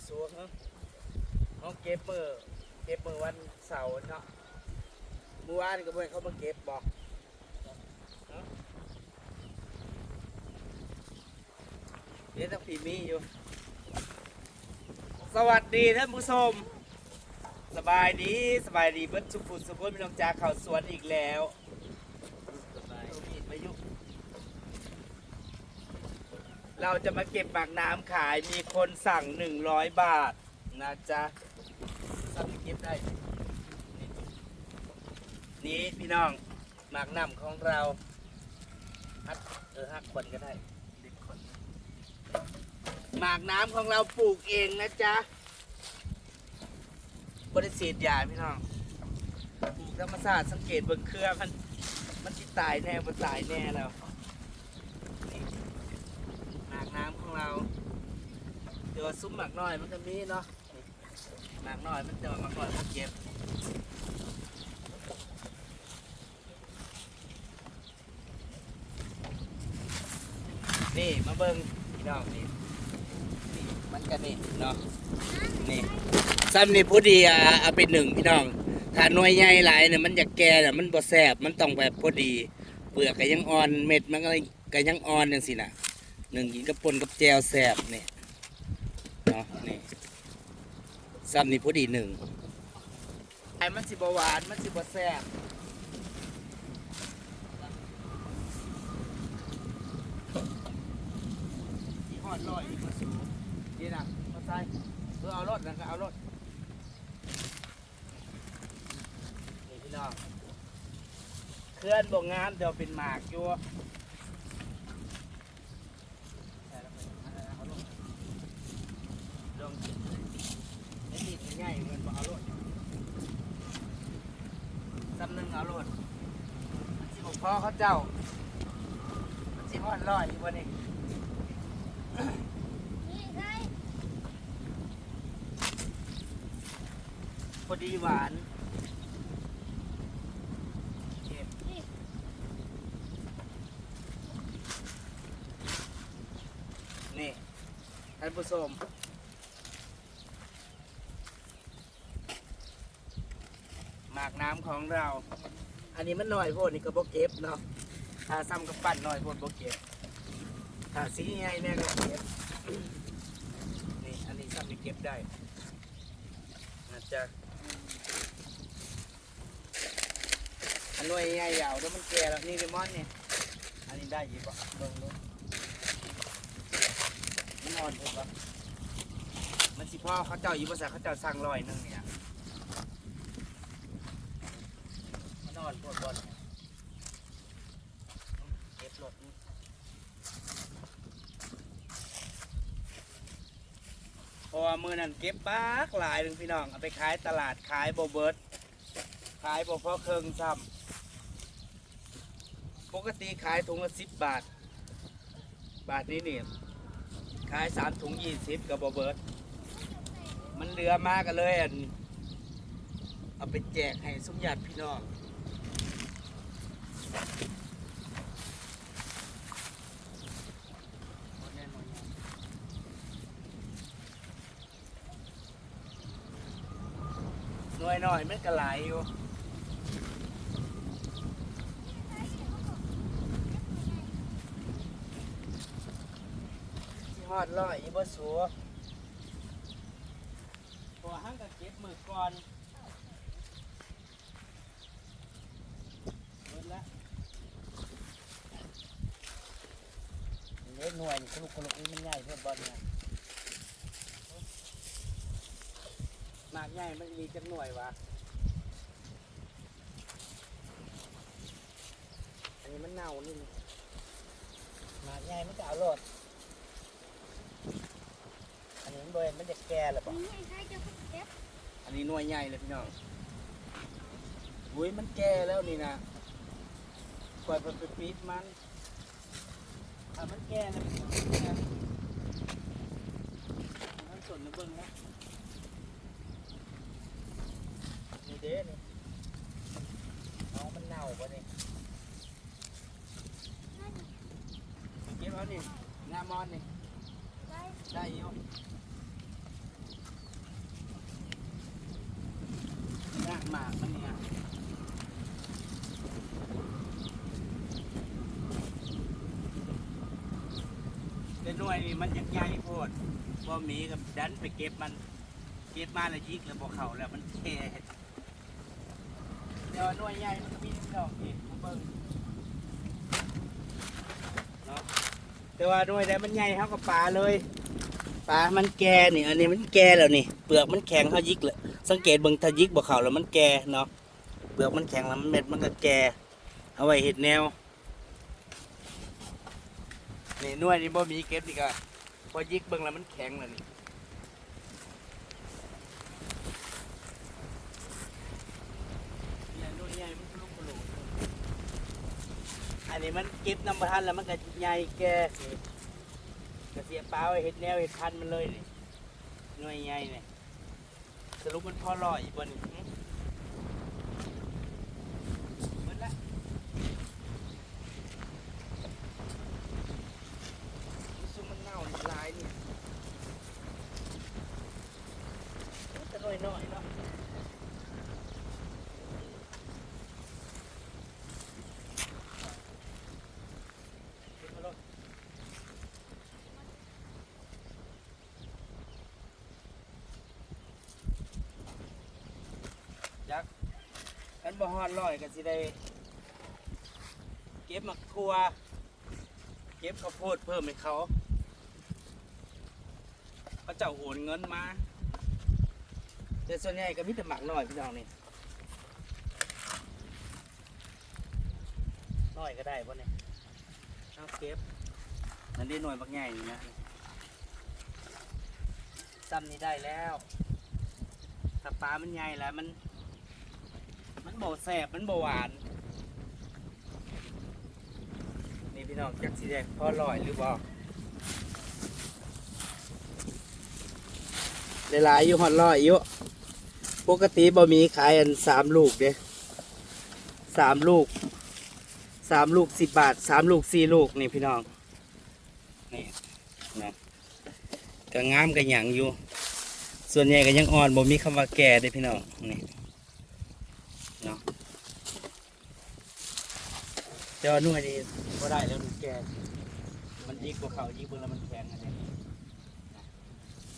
บ่สูฮะเฮาเก็บมือเก็บมือวันเสาร์เนาะเมื่อวานก็บ่ให้เขามาเก็บบ่ฮะเดี๋ยวต้องปีมีอยู่ สวัสดีท่านผู้ชม สบายดีสบายดีเบิดสุขุนสุขุนพี่น้องจากเข่าสวนอีกแล้วสบายมีดมายุก เราจะมาเก็บปากน้ำขายมีคนสั่ง 100 บาทนะจ๊ะสั่งเก็บได้ นี่พี่น้องหมากน้ำของเราฮักเออฮักคนก็ได้ดคนหมากน้ำของเราปลูกเองนะจ๊ะบริสีดยาพี่น้องปลูกธรรมศาสตร์สังเกตเบิ่งเครือมัน มันสิตายแน่มันตายแน่แล้ว น้ำของเราเดี๋ยวซุ้มหมากน้อยมันก็มีเนาะหมากน้อยมันจะมาหมากน้อยมันเก็บนี่มาเบิ่งพี่น้องนี่นี่มันก็นี่เนาะนี่ซ้ำนี่ผู้ดีอะเอาไปหนึ่งพี่น้องถ้าหน่วยใหญ่หลายเนี่ยมันอยากแก่เนี่ยมันบ่แซ่บมันต้องแบบพอดี เปลือกก็ยังอ่อนเม็ดมันก็ก็ยังอ่อนจังซี่น่ะ หนึ่งกินกับปนกับแจวแซ่บนี่ยเนาะนี่ซ้ำนี่ผู้ดีหนึ่งไอ้มันสิบหวาน มันสิบแซ่บที่ฮอดร้อยอีกมาสูนี่นะมาใส่เออเอารถนะก็เอารถนี่พี่น้องเคลื่อนบ่งามเดี๋ยวเป็นหมากอยู่ใส่แล้วไปเอาลงลงไอ้นี่มัน ใหญ่เหมือนบ่เอารถซ้ำหนึ่งเอารถมันสิบอกพ่อเขาเจ้า มันสิฮอดร้อยอยู่วันนี้พอดีหวานเก็บนี่ท่านผู้ชม หมากน้ำของเรา อันนี้มันหน่อยโพดนี่ก็บ่เก็บเนาะถ้าซ้ำกับปั่นหน่อยโพดบ่เก็บถ้าสีใหญ่แน่ก็เก็บนี่อันนี้ซ้ำนี่เก็บได้นะจ๊ะอันหน่วยใหญ่ยาวแล้วมันแก่แล้วนี่เลมอนเนี่ยอันนี้ได้ยี่ปะเบิ่งดูมันอ่อนถูกปะมันสิพ่อเขาเจ้าอยู่ภาษาเขาเจ้าสั่งรอยหนึงเนี่ยมัน อ่อนปวดบอลเก็บรถนี่เพราะว่ามือนั้นเก็บบ้ากหลายหนึ่งพี่น้อง เอาไปขายตลาดขายโบเบิร์ตขายบ่พอเครื่องซ้ำปกติขายถุงละสิบบาท บาทนี้เนี่ยขายสามถุงยี่สิบกับโบเบิร์ดมันเหลือมากกันเลยอันเอาไปแจกให้สมญาติพี่น้อง หน่วยหน่อยมันก็หลอยู่ สิฮอดร้อยอีบ่สัวตัวหังก็เก็บมือก่อนเบิดละ เล็กหน่วยนี่กลุกกลุกนี่มันใหญ่เพื่อบอลนะหมากใหญ่มันมีจักหน่วยวะอันนี้มันเน่านี่หมากใหญ่มันก็เอาโลดอันนี้มันเบิร์นมันจะแก่หรือเปล่าอันนี้หน่วยใหญ่เลยพี่น้องอุ้ยมันแก่แล้วนี่นะปล่อยไปปีดมัน มันแก่แล้วมันสนแล้วเบิ่งนะนี่เด้นี่น้มันเน่านี่เก็บเอานี่หนามอนนี่ได้ยู่หมากมันนี่ มันยักใหญ่โพดบ่มีกับดันไปเก็บมันเก็บมาแล้วยิกแล้วบ่เขาแล้วมันแค่เดี๋ยวหน่วยใหญ่มันก็มีดอกนี่มาเบิ่งเนาะแต่ว่าหน่วยใดมันใหญ่เท่ากับปลาเลยปลามันแก่นี่อันนี้มันแก่แล้วนี่เปลือกมันแข็งเขายิกเลยสังเกตเบิ่งถ้ายิกบ่เขาแล้วมันแก่เนาะเปลือกมันแข็งแล้วมันเม็ดมันก็แก่เอาไว้เห็ดแนวนี่นวยนี่บ่มีเก็บนี่ก็ พอยิกเบิ่งแล้วมันแข็งแล้วนี่ยอันนี้มันเก็บน้ำประทันแล้วมันก็ใหญ่แก่กระเสียเปล่าเห็ดแนวเห็ดพันมันเลยนี่หน่วยใหญ่เนี่ยสรุปมันพอลอยอีกบ่นี่หมดละมันซุ่มมันเน่ามันลายนี่แต่น้อยๆเนาะ จักกัน บ่ฮอดร้อยก็สิได้ เก็บมักทัว เก็บข้าวโพดเพิ่มให้เขาเขาเจ้าโอนเงินมาแต่ส่วนใหญ่ก็มีแต่หมักน้อยพี่น้องนี่น้อยก็ได้ป่ะเนี่ยเอาเก็บนั่นได้หน่วยบักใหญ่นี่นะซ้ำนี่ได้แล้วถ้าปลามันใหญ่แล้วมัน บแสบมันโบหวาน นี่พี่น้องจักสีแดงพอลอยหรือบ่หลายๆอยู่หอดลอยอยู่ปกติบ่มีขายอันสามลูกเด้สามลูกสามลูกสิบบาทสามลูกสี่ลูกนี่พี่น้องนี่นะก็งามก็หยังอยู่ ส่วนใหญ่ก็ยังอ่อนบ่มีคำว่าแก่เด้พี่น้องนี่ เนาะ แต่ว่าหน่วยนี้ก็ได้แล้วมันแก่มันยิกกว่าเขายิกเบิ่งแล้วมันแข็งอันนี้นะ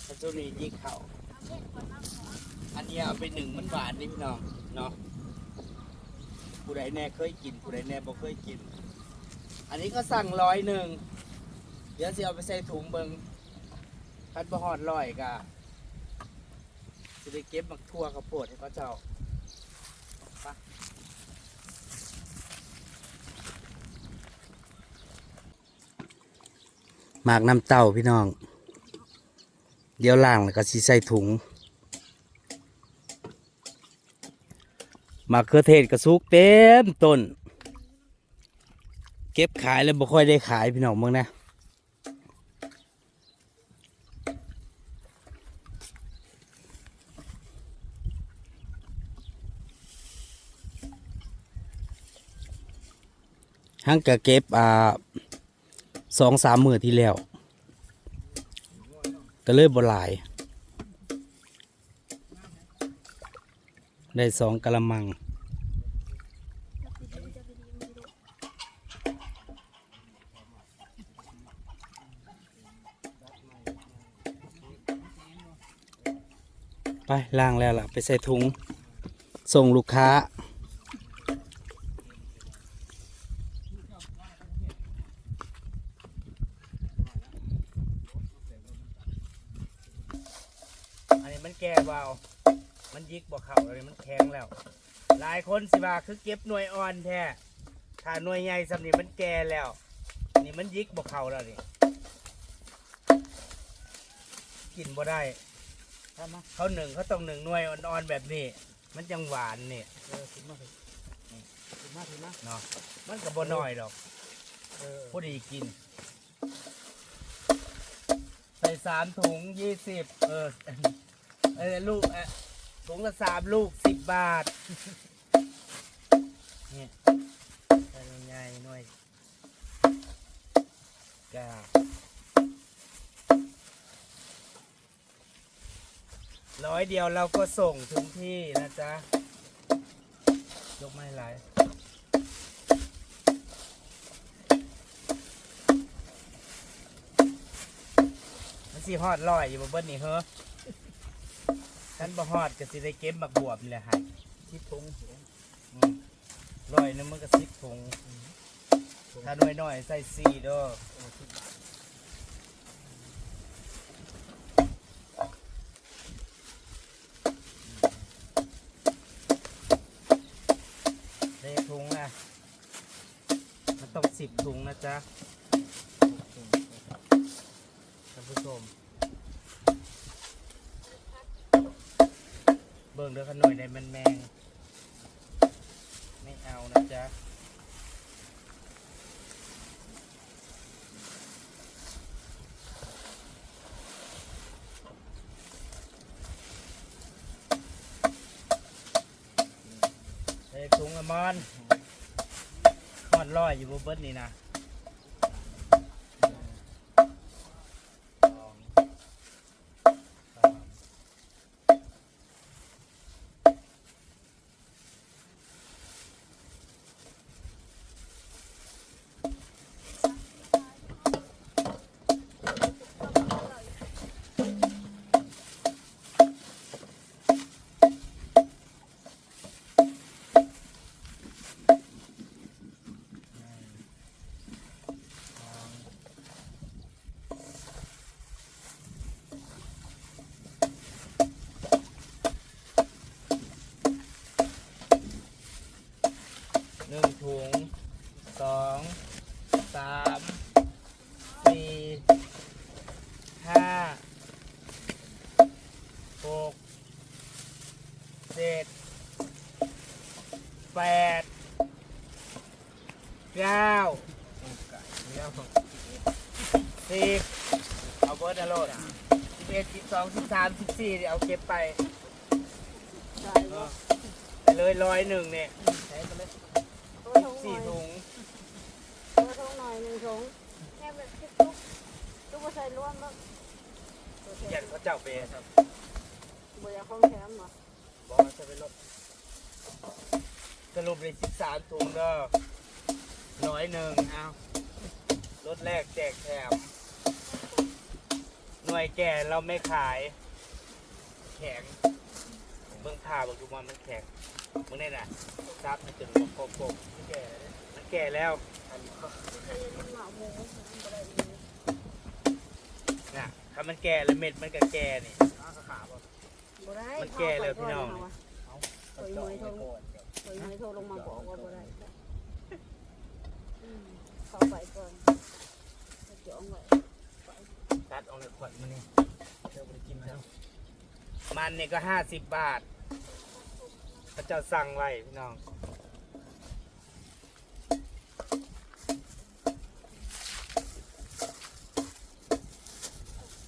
ถ้าตัวนี้ยิกเขาอันนี้เอาไปหนึ่งมันหวานนี่พี่น้องเนาะผู้ใดแน่เคยกินผู้ใดแน่บ่เคยกิน อันนี้ก็สั่งร้อยหนึ่งเดี๋ยวสิเอาไปใส่ถุงเบิงคัดบ่ฮอดร้อยกะจะได้เก็บมักทั่วข้าวโพดให้เขาเจ้า หมากน้ำเต้าพี่น้อง เดี๋ยวล่างแล้วก็สิใส่ถุงหมากเครือเทศกระซุกเต็มต้น เก็บขายแล้วบ่ค่อยได้ขายพี่น้องมึงนะหังกะเก็บอ่า สองสามมือที่แล้ว ก็เลยบหลาย ได้สองกะละมังไปล่างแล้วล่ะ ไปใส่ถุง ส่งลูกค้า อันนี้มันแก่เบามันยิก บ่เข่าเลยมันแข็งแล้ว หลายคนสิว่าคือเก็บหน่วยอ่อนแท้ถ้าหน่วยใหญ่สำนี้มันแก่แล้ว นี่มันยิกบ่เข่าแล้วนี่กินบ่ได้เขาหนึ่งเขาต้องหนึ่งหน่วยอ่อนๆแบบนี้ มันจังหวานนี่เออถึงมาถึงถึงมาถึงมาเนาะมันก็บ่น้อยดอกเออพอดีกิน ใส่สามถุงยี่สิบเออเออลูกเออ ถุงละสามลูกสิบบาทเนี่ยใส่ง่ายๆหน่อยการ้อยเดียวเราก็ส่งถึงที่นะจ๊ะ ยกไม่หลายมันสิฮอดลอยอยู่บ่เบิ้ลนี่เฮ้อ ท่านบ่ฮอดก็สิได้เก็บบักบวบนี่แหละฮะชิดตรงอืมลอยนึงมันก็สิบถุง ถ้าน้อยน้อยๆใส่สี่เด้อได้ถุงนะมันต้องสิบถุงนะจ๊ะท่านผู้ชม บิ่งเด้อขน่อยได้มันแมงไม่เอานะจ๊ะเอ้ยถุงละมอนทอดลอยอยู่บนเบิดนี่นะสองสามสองหนึ่งถุงสองสามสี่ห้าหกเจ็ดแปดเก้า เลี้ยว สิบเอาเบิร์ดอะโลดสิบเอ็ดสิบสองสิบสามสิบสี่เดี๋ยวเอาเก็บไปใช่เอบ่อไปเลยร้อยหนึ่งเนี่ยใช้ไปเลยตัวทงหน่สี่อยถุงตัวทงหน่อยหนึ่งทงแค่แบบคิดตุ๊กตุ๊กมาใส่ร่วมบ้างตัวแทยันนเขาเจ้าเปย์ครับบ่อยากของแถมบ่บอกว่าจะไปลดสรุปเลยสิบสามถุงเด้อร้อยหนึ่งเอารถแรกแจกแถมห น่วยแก่เราไม่ขาย แข็งเบื้องผ่าบอกดูว่ามันแข็งมึงเนี่ยนะซับมันจะโกโกมันแก่แล้วมันแก่แล้วใส่รุ่นหมาหมูบ่ได้ดีน่ะถ้ามันแก่แล้วเม็ดมันก็แก่นี่อ้าวขาบ่บ่ได้มันแก่แล้วพี่น้องเาไปก่อนเาะเอาเจาะไว้ก่อนเดี๋ยวตัวหอยโทรลงมาบอกว่าบ่ได้อืมเข้าไปก่อนเดี๋ยวเอาไว้ ตัดออกเลยขวดมันนี่เดี๋ยวไปกินแล้วมันนี่ก็ห้าสิบบาทพระเจ้าสั่งไว้พี่น้อง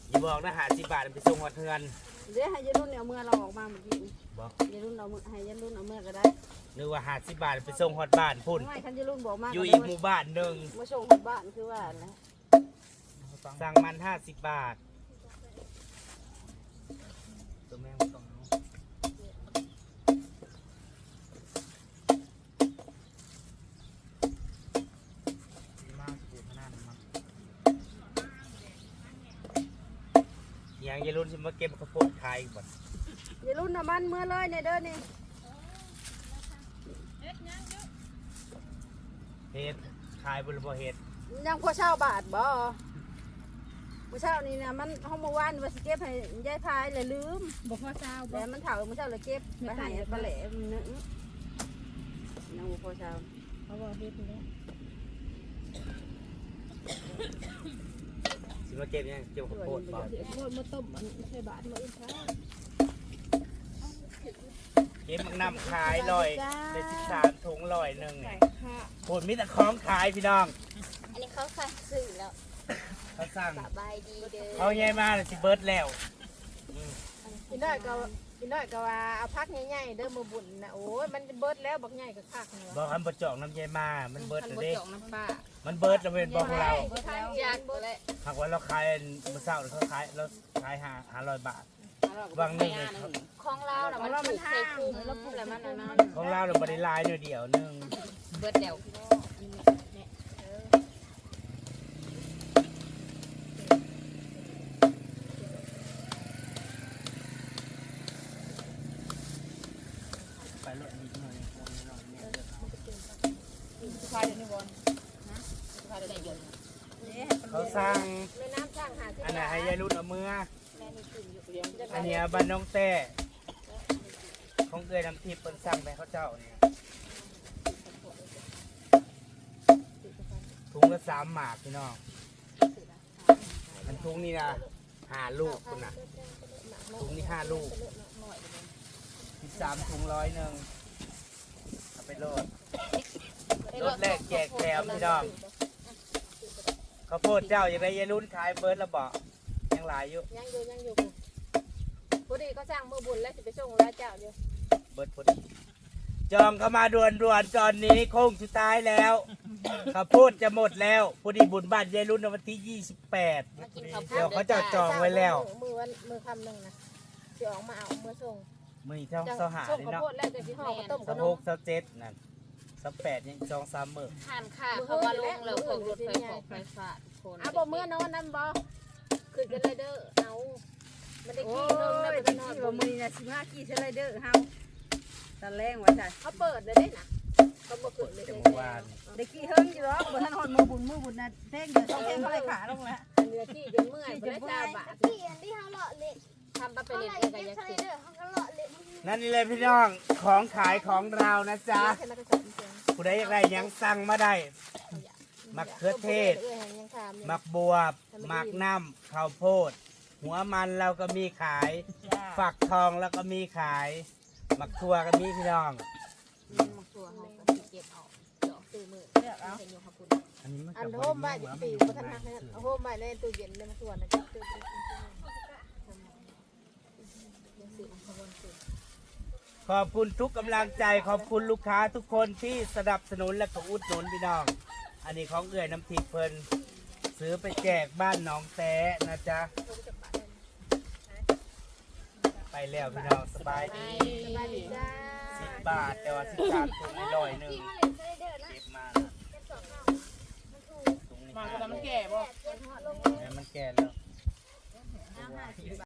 อย่าบอกนะหาสิบบาทไปส่งหัวเทือนเดี๋ยวให้ยายรุ่นเนี่ยเอามือเราออกมาเมื่อกี้นี่บอกยายรุ่นเอามือให้ยายรุ่นเอามือก็ได้นึกว่าหาสิบบาทไปส่งฮอดบ้านพุ่นไม่คันยายรุ่นบอกมาอยู่ก็อีได้กหมู่บ้านหนึ่งมาส่งที่บ้านคือว่าแหละเอาตังค์ สั่งมันห้าสิบบาท ตัวแม่ไม่ต้องเอาดีมากสิขนาดนั้นมั้งอย่างอยารุ่นสิมาเก็บข้าวโพดขายอีกบ่ยายรุ่นน่ะมันเมื่อเลยเนี่ยเด้อนี่เฮ็ดขายบนบ่เฮ็ดยังพอเช่าบาทบ่ มื่อเช้านี่นะมันห้องเมื่อวานว่าสิเก็บให้ยายพายเลยลืมบอกว่าเช้าบแต่อกมันเถามื่อเช้าเลยเก็บไปให้ปลาแหลมนึงยังบ่พอเช้าเขาบอกเฮ็ดอยู่แล้วสิมาเก็บยังเก็บข้าวโพดบ่เดี๋ยวโคตรมาต้มมันใช่บาทมาอีกครั้งเก็บมังนำขายลอยได้สิบสามถุงลอยหนึ่งใส่เนี่ยค่ะผลมีแต่ของขายพี่น้องอันนี้เขาสั่งสื่อแล้ว เขาสั่งสบายดีเด้อเขาใหญ่มากเลยสิเบิร์ดแล้วอืมกินน้อยก็กินน้อยก็ว่าเอาพักใหญ่ๆเด้อมาบุญนะโอ้ยมันเบิดแล้วบักใหญ่ก็คักนี่บอกคันบดจอกน้ำใหญ่มามันเบิร์ดคันแล้วบ่เด้จองน้ำปลามันเบิร์ดแล้วเป็นบอกของเราเบิดแล้วยากตัวเลยหากว่าเราขายมื้อเช้าเราขายเราขายหาหาร้อยบาท บางหนึ่งของเราน่ะมันถูกใส่คุ้มแล้วแล้วมันอันนั้นของเราเราบริลายเดียวเดียวหนึงเบิดแล้ว ไปรถนิดหน่อยคนนิดหน่อยเนี่ยเดี๋ยวเอา สุภาเดี๋ยวนี้บอลนะสุภาเดี๋ยวนี้บอล เขาสร้าง แม่น้ำช่างหาที่ อันไหนให้ยายรุ่นเอามือ แม่นี่กินอยู่เดียว อันเนี้ยบ้านน้อง แต่ของเกยน้ำทิพย์เปิ้นสั่งไปเขาเจ้าเนี่ยถุงละสามหมากพี่น้องอันถุงนี่นะห้าลูกคุณน่ะถุงนี่ห้าลูกสิบสามถุงร้อยหนึ่งเอาไปโลดรถแรกแจกแถมพี่น้องข้าวโพดเจ้าอย่างไรยายรุ่นขายเบิร์ดละบอกยังหลายอยู่ยังอยู่ยังอยู่ อดีก็สร้างมือบุญแล้วจะไปส่งแล้วเจ้าเดียวเบิร์ดพอดีจองเข้ามาด่วนด่วนๆตอนนี้โค้งสุดท้ายแล้วข้าวโพดจะหมดแล้วพอดีบุญบ้านยายรุ่นในวันที่ 28 มากินข้าวโพเดี๋ยวดเขาจะจองไว้แล้ว มือวันมือคำหนึ่งนะจะออกมาเอามือส่งมือเท่าเสาหาส่งเลยข้าวเนาะโพดแล้วจะที่ห่อข้าวต้มสะกับนโพมกสะเจ็ดนั่นสะแปดยังสองสามมือทานค่ะเขามาลงแล้วพวกรถไฟฟ้าไฟฟ้าคนอะบ่เมื่อนอนนั่นบ่คือจะไรเด้อเอา มันได้โอ้ขี้นึงยแล้วตะมันกี้นอนว่ามื้อนี้น่ะ15กี่สไลเดอร์เฮาตะแรงว่าจ้ะเขาเปิดเลยได้นะเขาบ่เปิดเลยแต่ได้เมื่อวานตะกี้เฮิงอยู่หรอกบ่ทันฮอดมือบุญมือบุญน่ะเท่งเดี๋ยวต้องเท่งเขาเลยขาลงแล้วอันเนื้อที่จนเมื่อยบ่ได้จ้าบาทที่อันที่เขาเลาะเละทำไปเป็นเท่าเล็ไหร่กๆก็เก็ยับงทะเลติดเด้อเขาก็เลาะเละนั่นนี่เลยพี่น้องของขายของเรานะจ๊ะแค่นั้นก็จับจริงผู้ใดอยากได้หยังสั่งมาได้ๆมะเขือเทศอ้ยยังถามอยู่มักบวบ มักน้ำข้าวโพด หัวมันเราก็มีขายฝักทองแล้วก็มีขายมักทั่วก็มีพี่น้องมาตัวเขาก็สิเก็บเอาดอกซื้อมือเลือกเอาเป็นอยู่ขอบคุณอันนี้มันอันก็โฮมไว้อยู่ปีกบ่ทันนักนั่นเอาโฮมไว้ในตู้เย็นในส่วนนะจ๊ะซื้อไปกินซื้อยังซื้อของคนซื้อขอบคุณทุกกำลังใจขอบคุณลูกค้าทุกคนที่สนับสนุนและก็อุดหนุนพี่น้อง อันนี้ของเอื่อยน้ำทิพย์เพิ่นซื้อไปแจกบ้านหนองแต้นะจ๊ะ ไปแล้วพี่น้องสบายดีสบายดีจ้าสิบบาทแต่ว่าสิบสามถุงไม่ร้อยหนึ่งที่เขาเล่นทะเลเด้อนะเก็บมานะถุงนี้มาห้าก็ทำมันแก่บ่เจ็บหัวลงแล้วมันแก่แล้ว